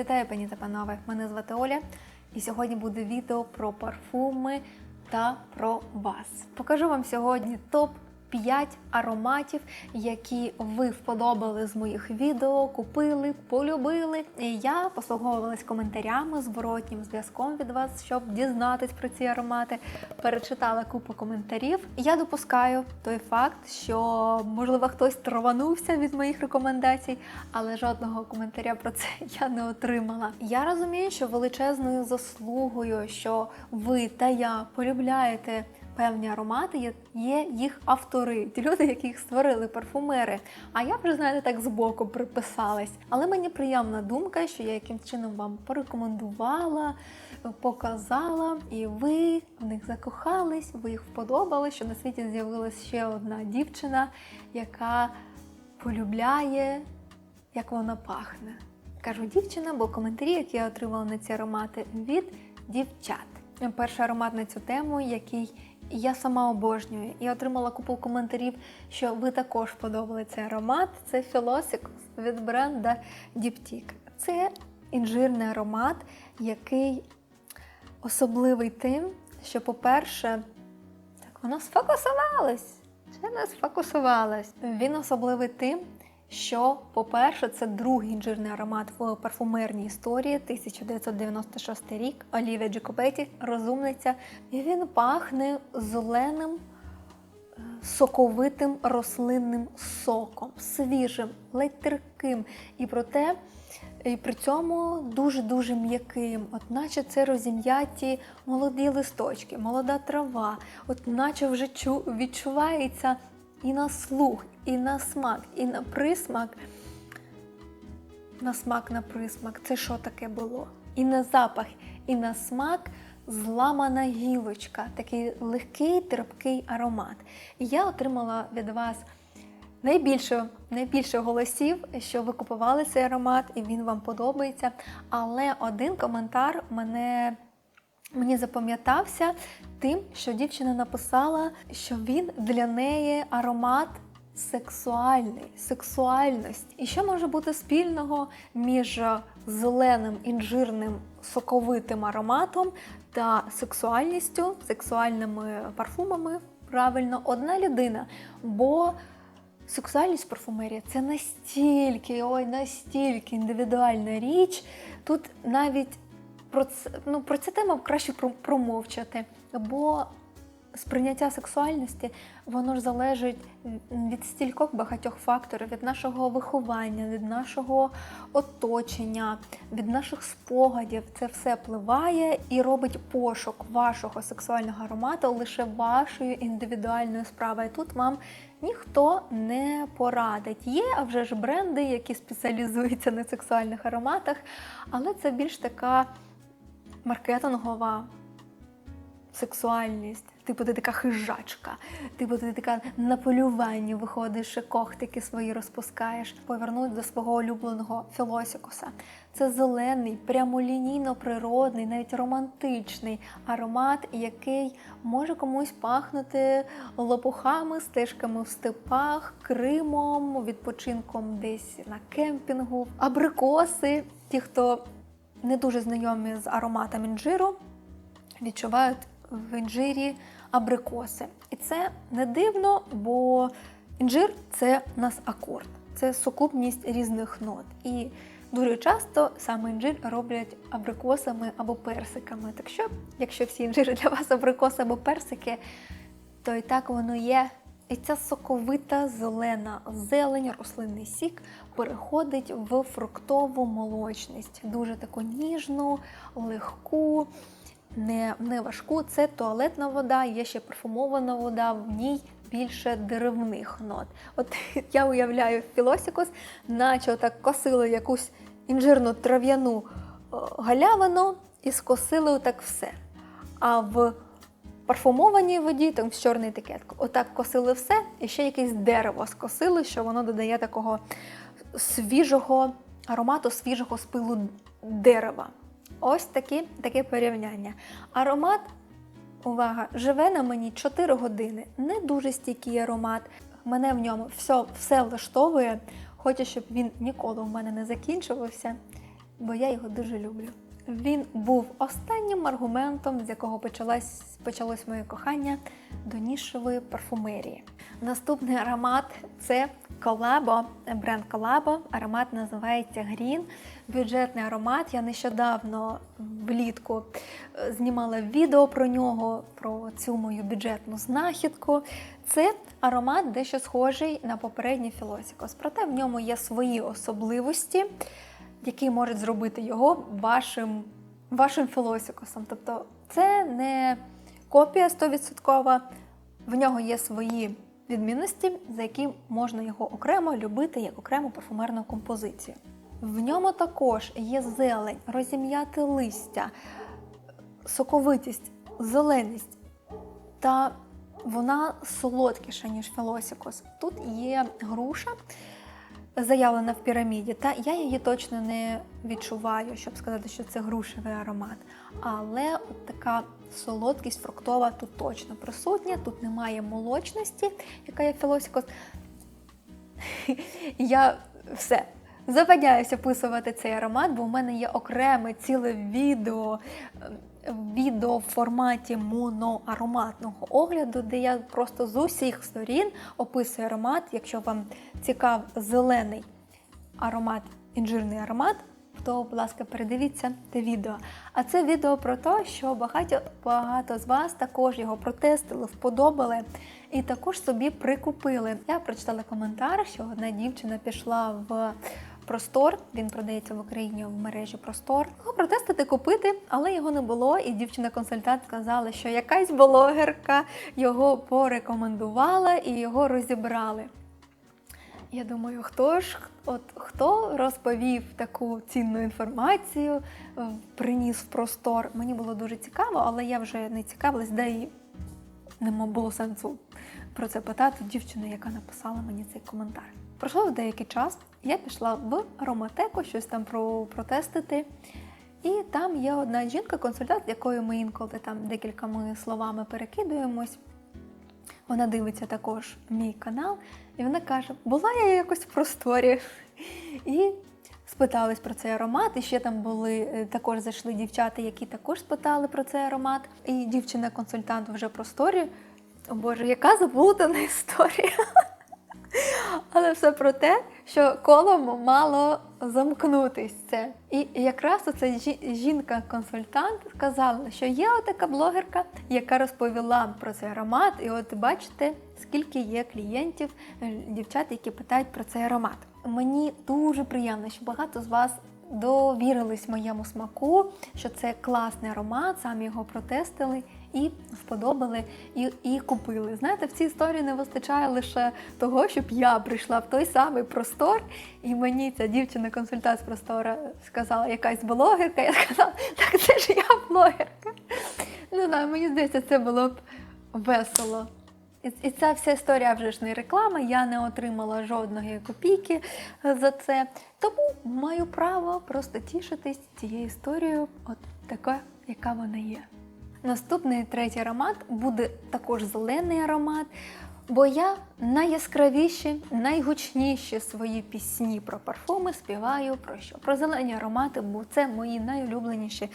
Вітаю, пані та панове! Мене звати Оля, і сьогодні буде відео про парфуми та про вас. Покажу вам сьогодні топ 5 ароматів, які ви вподобали з моїх відео, купили, полюбили. І я послуговувалась коментарями, зворотнім зв'язком від вас, щоб дізнатись про ці аромати. Перечитала купу коментарів. Я допускаю той факт, що можливо хтось траванувся від моїх рекомендацій, але жодного коментаря про це я не отримала. Я розумію, що величезною заслугою, що ви та я полюбляєте певні аромати, є, їх автори, ті люди, які їх створили, парфумери. А я вже знаєте, так збоку приписалась. Але мені приємна думка, що я якимсь чином вам порекомендувала, показала, і ви в них закохались, ви їх вподобали, що на світі з'явилася ще одна дівчина, яка полюбляє, як вона пахне. Кажу дівчина, бо коментарі, які я отримала на ці аромати від дівчат. Перший аромат на цю тему, який я сама обожнюю, і отримала купу коментарів, що ви також подобали цей аромат. Це Philosophy від бренда Diptyque. Це інжирний аромат, який особливий тим, що, по-перше, так воно сфокусувалось. Ще не сфокусувалось. Він особливий тим, що, по-перше, це другий інжирний аромат в парфумерній історії 1996 рік. Олівія Джекобеті, розумниця, і він пахне зеленим, е, соковитим рослинним соком, свіжим, ледь терпким. І проте. І при цьому дуже-дуже м'яким, от наче це розім'яті молоді листочки, молода трава, от вже чу, відчувається і на слух, і на смак, і на присмак. На смак, на присмак. Це що таке було? І на запах, і на смак зламана гілочка, такий легкий, терпкий аромат. І я отримала від вас найбільше, найбільше голосів, що ви купували цей аромат, і він вам подобається. Але один коментар мене. Мені запам'ятався тим, що дівчина написала, що він для неї аромат сексуальний, сексуальність. І що може бути спільного між зеленим інжирним соковитим ароматом та сексуальністю, сексуальними парфумами? Правильно, одна людина. Бо сексуальність парфумерія це настільки, ой, настільки індивідуальна річ. Тут навіть про це, ну, про цю тему краще промовчати, бо сприйняття сексуальності воно ж залежить від стількох багатьох факторів, від нашого виховання, від нашого оточення, від наших спогадів. Це все впливає і робить пошук вашого сексуального аромату лише вашою індивідуальною справою. Тут вам ніхто не порадить. Є а вже ж бренди, які спеціалізуються на сексуальних ароматах, але це більш така маркетингова сексуальність. Типу, ти така хижачка, типу, ти така на полюванні виходиш, когтики свої розпускаєш. Повернуть до свого улюбленого філосікуса. Це зелений, прямолінійно природний, навіть романтичний аромат, який може комусь пахнути лопухами, стежками в степах, Кримом, відпочинком десь на кемпінгу, абрикоси. Ті, хто не дуже знайомі з ароматом інжиру, відчувають в інжирі абрикоси. І це не дивно, бо інжир це у нас акорд, це сукупність різних нот. І дуже часто саме інжир роблять абрикосами або персиками. Так що, якщо всі інжири для вас абрикоси або персики, то і так воно є. І ця соковита зелена зелень, рослинний сік переходить в фруктову молочність, дуже таку ніжну, легку, не не важку. Це туалетна вода, є ще парфумована вода, в ній більше деревних нот. От я уявляю філосікус, наче так косили якусь інжирну трав'яну галявину і скосили отак все. А в парфумованій воді, там з чорної етикетки, отак косили все, і ще якесь дерево скосили, що воно додає такого свіжого аромату, свіжого спилу дерева. Ось такі, таке порівняння. Аромат, увага, живе на мені 4 години. Не дуже стійкий аромат. Мене в ньому все все влаштовує. Хочу, щоб він ніколи в мене не закінчувався. бо я його дуже люблю. Він був останнім аргументом, з якого почалось, почалось моє кохання до нішевої парфумерії. Наступний аромат це Колабо, бренд Колабо. Аромат називається Green. Бюджетний аромат. Я нещодавно влітку е, знімала відео про нього, про цю мою бюджетну знахідку. Це аромат дещо схожий на попередній Філосікос, проте в ньому є свої особливості, які можуть зробити його вашим, вашим Філосікосом. Тобто це не копія 100%, в нього є свої відмінності, за які можна його окремо любити як окрему парфумерну композицію. В ньому також є зелень, розім'яте листя, соковитість, зеленість. Та вона солодкіша, ніж Філосікос. Тут є груша, заявлена в піраміді, та я її точно не відчуваю, щоб сказати, що це грушевий аромат. Але от така солодкість фруктова тут точно присутня, тут немає молочності, яка є Філосікос. Я все. Завадяюся описувати цей аромат, бо в мене є окреме ціле відео, е, відео в форматі моноароматного огляду, де я просто з усіх сторін описую аромат. Якщо вам цікав зелений аромат, інжирний аромат, то, будь ласка, передивіться те відео. А це відео про те, що багато, багато з вас також його протестили, вподобали і також собі прикупили. Я прочитала коментар, що одна дівчина пішла в Простор, він продається в Україні в мережі Простор. Його протестити купити, але його не було. І дівчина-консультант сказала, що якась блогерка його порекомендувала і його розібрали. Я думаю, хто ж от хто розповів таку цінну інформацію, е, приніс в простор. Мені було дуже цікаво, але я вже не цікавилась, де і не було сенсу про це питати дівчину, яка написала мені цей коментар. Пройшов деякий час, я пішла в ароматеку, щось там про, протестити. І там є одна жінка-консультант, якою ми інколи там декількома словами перекидуємось. Вона дивиться також мій канал, і вона каже: була я якось в просторі. І спитались про цей аромат. І ще там були е, також зайшли дівчата, які також спитали про цей аромат. І дівчина-консультант вже в просторі. О Боже, яка заплутана історія. Але все про те, що колом мало замкнутись це. І якраз оця жінка-консультант сказала, що є отака блогерка, яка розповіла про цей аромат. І от бачите, скільки є клієнтів, е, дівчат, які питають про цей аромат. Мені дуже приємно, що багато з вас довірились моєму смаку, що це класний аромат, самі його протестили і вподобали, і і купили. Знаєте, в цій історії не вистачає лише того, щоб я прийшла в той самий простор, і мені ця дівчина-консультант з простора сказала, якась блогерка. Я сказала, так це ж я блогерка. Не знаю, мені здається, це було б весело. І, ця вся історія вже ж не реклама, я не отримала жодної копійки за це. Тому маю право просто тішитись цією історією, от така, яка вона є. Наступний третій аромат буде також зелений аромат, бо я найяскравіші, найгучніші свої пісні про парфуми співаю про що? Про зелені аромати, бо це мої найулюбленіші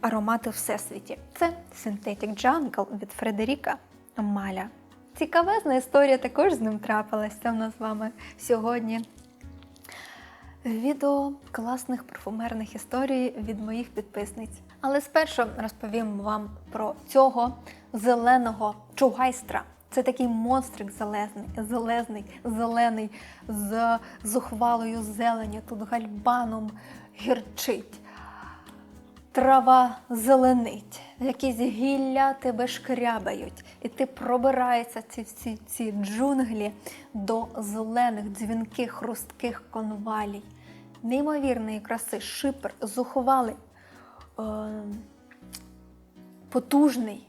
аромати всесвіті. Це Synthetic Jungle від Фредеріка Маля. Цікавезна історія також з ним трапилася в нас з вами сьогодні. Відео класних парфумерних історій від моїх підписниць. Але спершу розповім вам про цього зеленого чугайстра. Це такий монстрик зелезний, зелезний, зелений, з зухвалою зеленю, тут гальбаном гірчить. Трава зеленить, якісь гілля тебе шкрябають, і ти пробираєшся ці всі ці джунглі до зелених, дзвінких, хрустких конвалій. Неймовірної краси, шипер, зухвалий, потужний,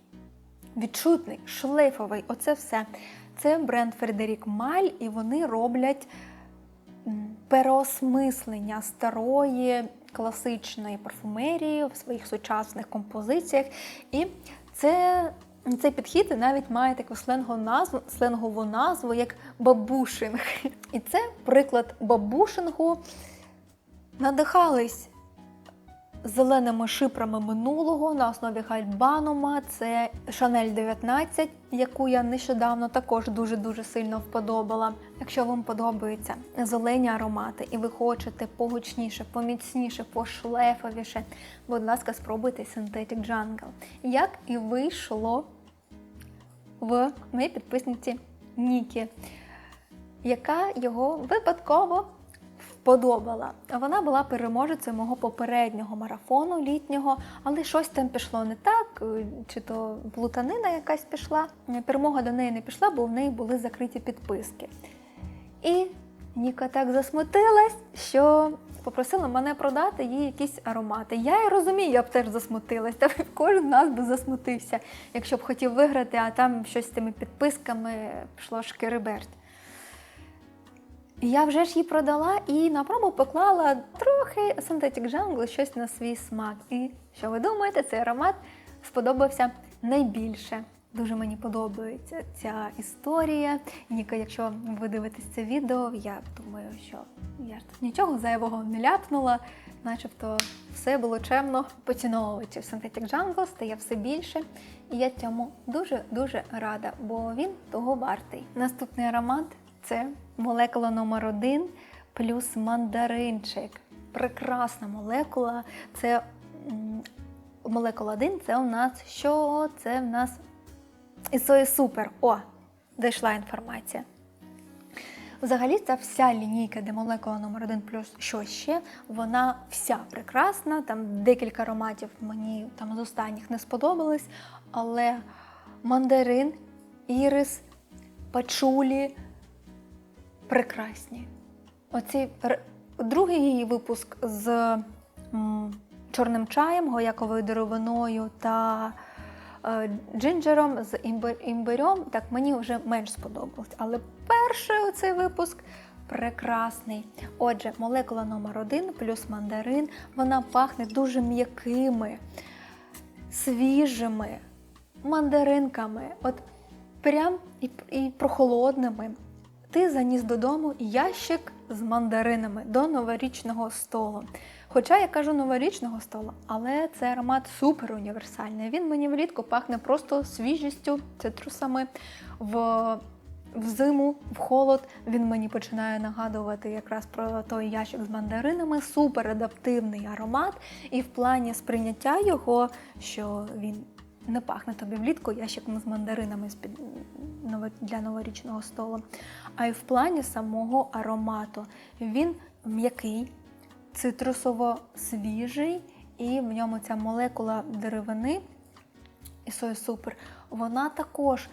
відчутний, шлейфовий оце все. Це бренд Фредерік Маль, і вони роблять переосмислення старої класичної парфумерії в своїх сучасних композиціях. І це цей підхід навіть має таку сленгову назву, сленгову назву як бабушинг. І це приклад бабушингу. Надихались зеленими шипрами минулого на основі гальбанума. Це Chanel 19, яку я нещодавно також дуже-дуже сильно вподобала. Якщо вам подобаються зелені аромати і ви хочете погучніше, поміцніше, пошлефовіше, будь ласка, спробуйте Synthetic Jungle. Як і вийшло в моїй підписниці Нікі, яка його випадково вподобала. Вона була переможецею мого попереднього марафону літнього, але щось там пішло не так, е, чи то плутанина якась пішла. Перемога до неї не пішла, бо в неї були закриті підписки. І Ніка так засмутилась, що попросила мене продати їй якісь аромати. Я і розумію, я б теж засмутилась, та кожен нас би засмутився, якщо б хотів виграти, а там щось з тими підписками пішло шкереберть. Я вже ж її продала і на пробу поклала трохи Synthetic Jungle, щось на свій смак. І що ви думаєте, цей аромат сподобався найбільше. Дуже мені подобається ця історія. Ніка, якщо ви дивитесь це відео, я думаю, що я ж тут нічого зайвого не ляпнула, начебто все було чемно. Поціновувачів Synthetic Jungle стає все більше. І я цьому дуже-дуже рада, бо він того вартий. Наступний аромат це молекула номер один плюс мандаринчик. Прекрасна молекула. Це молекула 1 це у нас що? Це в нас ісої супер. О, дійшла інформація. Взагалі, ця вся лінійка, де молекула номер 1 плюс що ще, вона вся прекрасна. Там декілька ароматів мені там з останніх не сподобались, але мандарин, ірис, пачулі прекрасні. Оці другий її випуск з чорним чаєм, гояковою деревиною та е, джинджером з імбир, імбирем, так мені вже менш сподобалось. Але перший оцей випуск прекрасний. Отже, молекула номер один плюс мандарин, вона пахне дуже м'якими, свіжими мандаринками. От прям і, і прохолодними. Ти заніс додому ящик з мандаринами до новорічного столу. Хоча я кажу новорічного столу, але це аромат супер універсальний. Він мені влітку пахне просто свіжістю, цитрусами. В в зиму, в холод він мені починає нагадувати якраз про той ящик з мандаринами. Супер адаптивний аромат. І в плані сприйняття його, що він не пахне тобі влітку ящиком з мандаринами для новорічного столу. А й в плані самого аромату. Він м'який, цитрусово свіжий, і в ньому ця молекула деревини і супер, вона також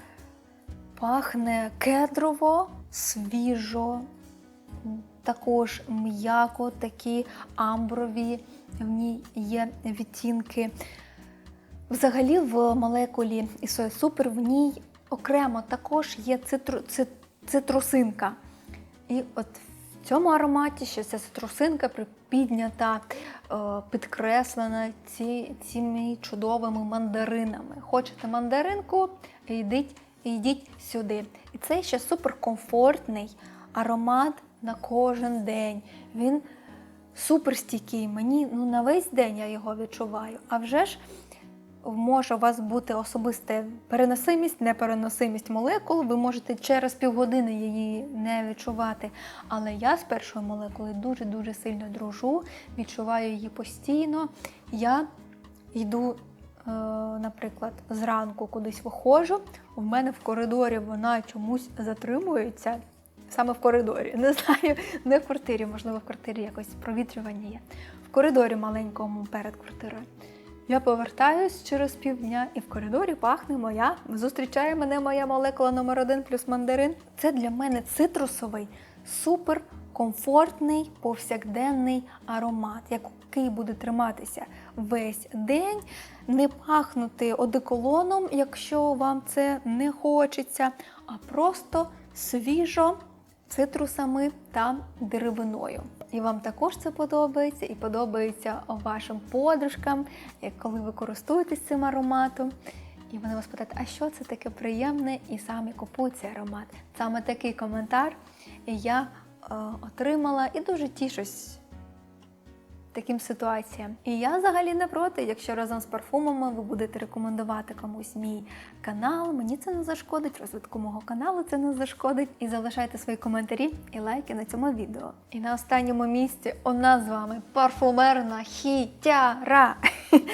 пахне кедрово, свіжо, також м'яко, такі амброві, в ній є відтінки. Взагалі в молекулі Ісоя Супер в ній окремо також є цитру, ци- цитрусинка. І от в цьому ароматі ще ця цитрусинка піднята, е, підкреслена ці, цими чудовими мандаринами. Хочете мандаринку? Йдіть, йдіть сюди. І це ще суперкомфортний аромат на кожен день. Він супер стійкий. Мені ну, на весь день я його відчуваю. А вже ж може у вас бути особиста переносимість, непереносимість молекул. Ви можете через півгодини її не відчувати. Але я з першою молекулою дуже-дуже сильно дружу, відчуваю її постійно. Я йду, е, наприклад, зранку кудись виходжу, в мене в коридорі вона чомусь затримується. Саме в коридорі. Не знаю, не в квартирі, можливо, в квартирі якось провітрювання є. В коридорі маленькому перед квартирою. Я повертаюсь через півдня, і в коридорі пахне моя. Зустрічає мене моя молекула номер 1 плюс мандарин. Це для мене цитрусовий, супер комфортний повсякденний аромат, який буде триматися весь день, не пахнути одеколоном, якщо вам це не хочеться, а просто свіжо цитрусами та деревиною. І вам також це подобається, і подобається вашим подружкам, коли ви користуєтесь цим ароматом. І вони вас питають, а що це таке приємне, і самі купують цей аромат. Саме такий коментар я е, отримала і дуже тішусь таким ситуаціям. І я взагалі не проти, якщо разом з парфумами ви будете рекомендувати комусь мій канал. Мені це не зашкодить, розвитку мого каналу це не зашкодить. І залишайте свої коментарі і лайки на цьому відео. І на останньому місці у нас з вами парфумерна хітяра.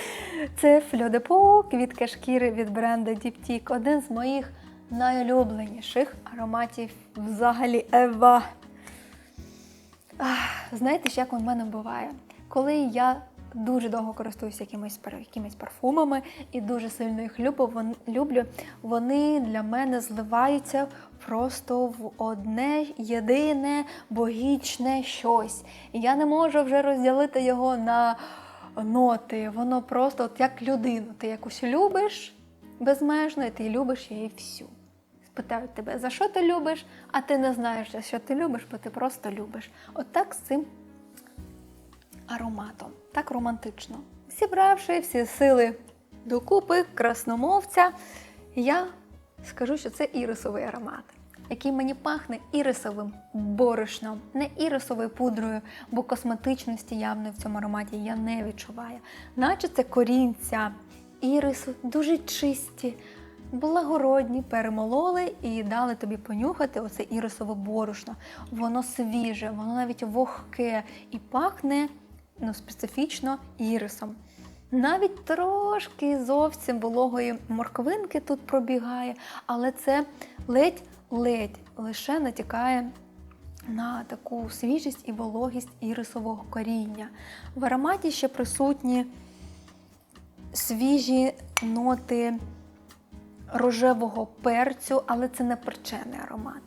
Це фльодепо, квітка шкіри від бренду Diptyque. Один з моїх найулюбленіших ароматів взагалі Ева. Знаєте, ж, як у мене буває? Коли я дуже довго користуюся якимись, якимись парфумами і дуже сильно їх люблю, вон- люблю, вони для мене зливаються просто в одне єдине богічне щось. І я не можу вже розділити його на ноти. Воно просто от як людину. Ти якусь любиш безмежно, і ти любиш її всю. Спитають тебе, за що ти любиш, а ти не знаєш, за що ти любиш, бо ти просто любиш. От з цим ароматом, так романтично. Зібравши всі сили докупи, красномовця, я скажу, що це ірисовий аромат, який мені пахне ірисовим борошном, не ірисовою пудрою, бо косметичності явно в цьому ароматі я не відчуваю. Наче це корінця ірису, дуже чисті, благородні, перемололи і дали тобі понюхати оце ірисове борошно. Воно свіже, воно навіть вогке і пахне ну, специфічно ірисом. Навіть трошки зовсім вологої морквинки тут пробігає, але це ледь-ледь лише натякає на таку свіжість і вологість ірисового коріння. В ароматі ще присутні свіжі ноти рожевого перцю, але це не перчений аромат.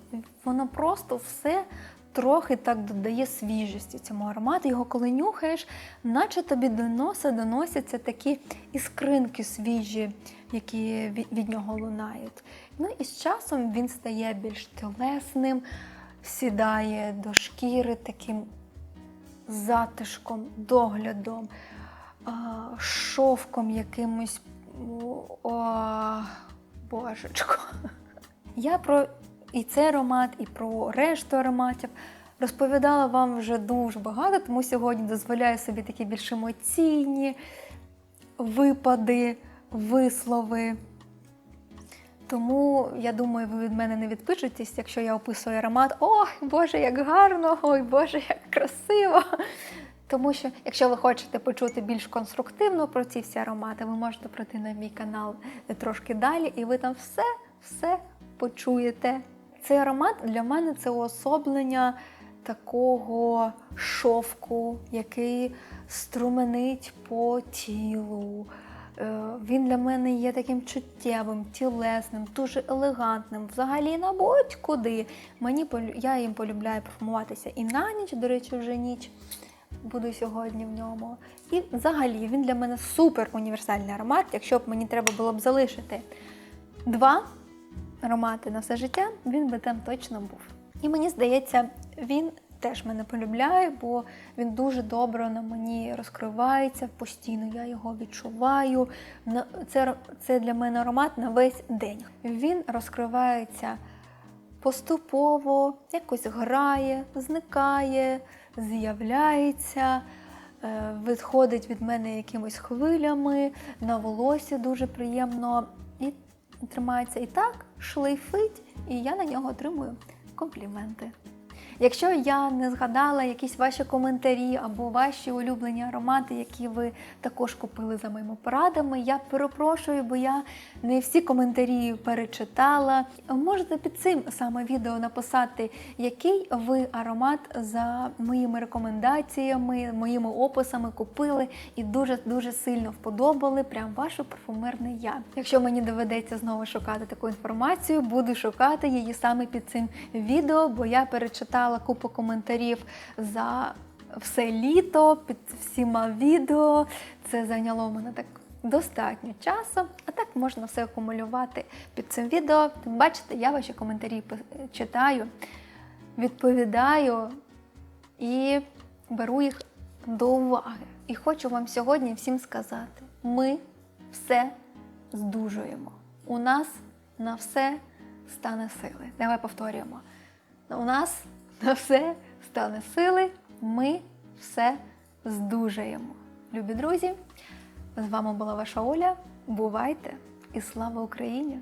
Воно просто все трохи так додає свіжості цьому аромату. Його коли нюхаєш, наче тобі до носа доносяться такі іскринки свіжі, які від, нього лунають. Ну і з часом він стає більш тілесним, сідає до шкіри таким затишком, доглядом, шовком якимось. О, божечко. Я про і цей аромат, і про решту ароматів розповідала вам вже дуже багато, тому сьогодні дозволяю собі такі більш емоційні випади, вислови. Тому я думаю, ви від мене не відпишетесь, якщо я описую аромат. Ой, Боже, як гарно! Ой, Боже, як красиво! Тому що, якщо ви хочете почути більш конструктивно про ці всі аромати, ви можете пройти на мій канал трошки далі, і ви там все, все почуєте. Цей аромат для мене це уособлення такого шовку, який струменить по тілу. Е, Він для мене є таким чуттєвим, тілесним, дуже елегантним. Взагалі на будь-куди. Мені я їм полюбляю парфумуватися і на ніч, до речі, вже ніч буду сьогодні в ньому. І взагалі він для мене супер універсальний аромат. Якщо б мені треба було б залишити два аромати на все життя, він би там точно був. І мені здається, він теж мене полюбляє, бо він дуже добре на мені розкривається постійно. Я його відчуваю. Це, це для мене аромат на весь день. Він розкривається поступово, якось грає, зникає, з'являється, е, відходить від мене якимись хвилями, на волосі дуже приємно і тримається і так, шлейфить, і я на нього отримую компліменти. Якщо я не згадала якісь ваші коментарі або ваші улюблені аромати, які ви також купили за моїми порадами, я перепрошую, бо я не всі коментарі перечитала. Можете під цим саме відео написати, який ви аромат за моїми рекомендаціями, моїми описами купили і дуже-дуже сильно вподобали прям ваше парфумерне я. Якщо мені доведеться знову шукати таку інформацію, буду шукати її саме під цим відео, бо я перечитала купу коментарів за все літо під всіма відео. Це зайняло мене так достатньо часу, а так можна все акумулювати під цим відео. Тим бачите, я ваші коментарі читаю, відповідаю і беру їх до уваги. І хочу вам сьогодні всім сказати: ми все здужуємо. У нас на все стане сили. Давай повторюємо. У нас на все стане сили, ми все здужаємо. Любі друзі, з вами була ваша Оля. Бувайте і слава Україні!